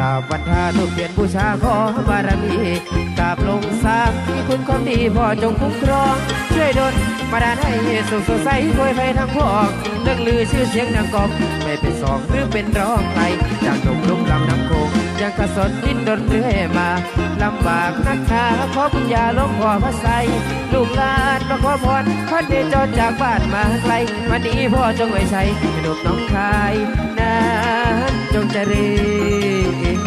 ราบวันทาทุกเปลี่ยนบูชาขอบารมีกราบลงสามที่คุณความดีพ่อจงคุ้มครอง ช่วยดลมาดานให้สุขสดใสควยไปทั้งพอกเรื่องลือชื่อเสียงดังกองไม่เป็นสองหรือเป็นร้องใครจากดงลุ่มลำน้ำโขงยังกระสนดินดนเรื่อยมาลำบากนักหนาขอบุญญาหลวงพ่อพระไสลูกหลานมาขอพรพันเดชจรจากบ้านมาไกลวันนี้พ่อจงไว้ใช้ห้ลูกน้องคายนาน จงเจริญ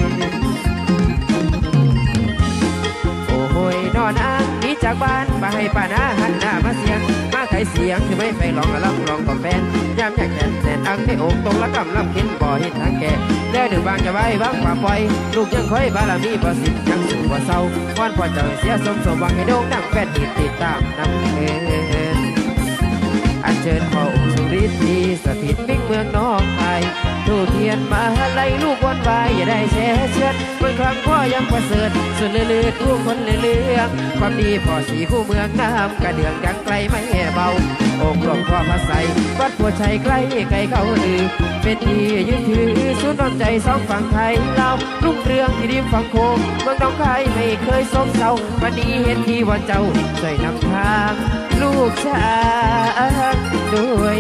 โอ้โหยนอนอ้างนีจากบ้านมาให้ป้านาหันหน้ามาเสียง มาไขเสียงที่ไม่ไปลองลำลองกับแฟนยามอยากแน่นแน่นอังในอกตรงละกำลับเข็นบ่อเห็นทางแก่แล้วดึงบางจะไว้บางป่าปล่อย ลูกยังคอยบารมีบ่สิยังสู่บ่เศร้าวันพอเจ้าเสียสมสมวังให้โด่งดังแฟนติดติดตามนำเงินอันเชิญพ่อองค์สุริตรีสถิต ยนมาไล่ลูกวนวายอย่าได้แช่เชือดเมื่อครั้งพ่อยังประเสริฐสุดเลือดผู้คนเลืองความดีพ่อสีคู่เมืองน้ำกระเดื่องดังไกลไม่เบาองค์หลวงพ่อพระไสวัดผัวชัยใกล้ไกลเขาลือเป็นที่ยึดถือสุดน้ำใจสองฝั่งไทยเรารุ่งเรืองที่ริมฝั่งโคงเมืองน้องคายไม่เคยซบเซาวันนี้เห็นที่ว่าเจ้าช่วยนำทางลูกชายด้วย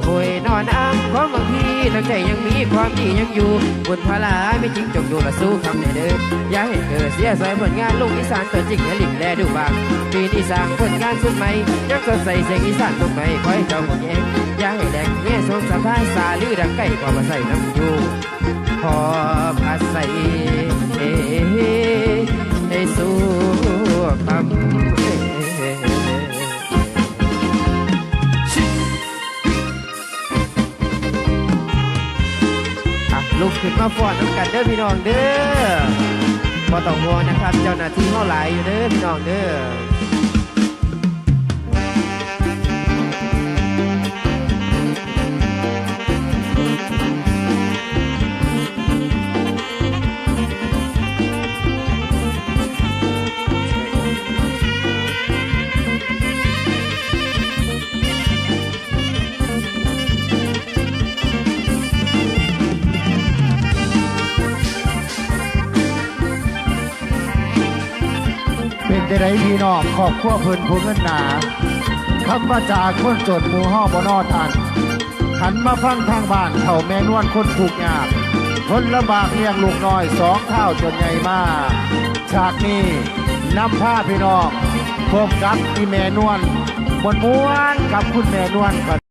โอ้โหยนอนอ้างของบางทีตั้งใจยังมีความดียังอยู่บนพลาไม่จริงจงดูละสู้คำในเดิมอย่าให้เกิดเสียสายผลงานลูกอีสานตัวจริงให้หลิมแลดูบางปีนี้สร้างผลงานสุดใหม่ยังสดใสเสียงอีสานตรงไหนคอยเจ้าหัวแยงอย่าให้แดงแง่สมสะพายสาลือดังไก่กว่ามาใส่น้ำอยู่พอพาใส่ ลุกขึ้นมาฟอนน้ำกันเด้อพี่น้องเด้อพอต้องห่วงนะครับ เจ้าหน้าที่เขาหลายอยู่เด้อพี่น้องเด้อ เป็นได้ไรพี่น้องครอบครัวเพิ่นผู้เงินหนาคำว่าจากคนจดหมู่ห้อบนอทันหันมาฟังทางบ้านเถ่าแม่นวลคนถูกยากคนลำบากเลี้ยงลูกน้อยสองเท่าจนใหญ่มากฉากนี้นำผ้าพี่น้องพบกับพี่แม่นวลมวนม้วนกับคุณแม่นวลครับ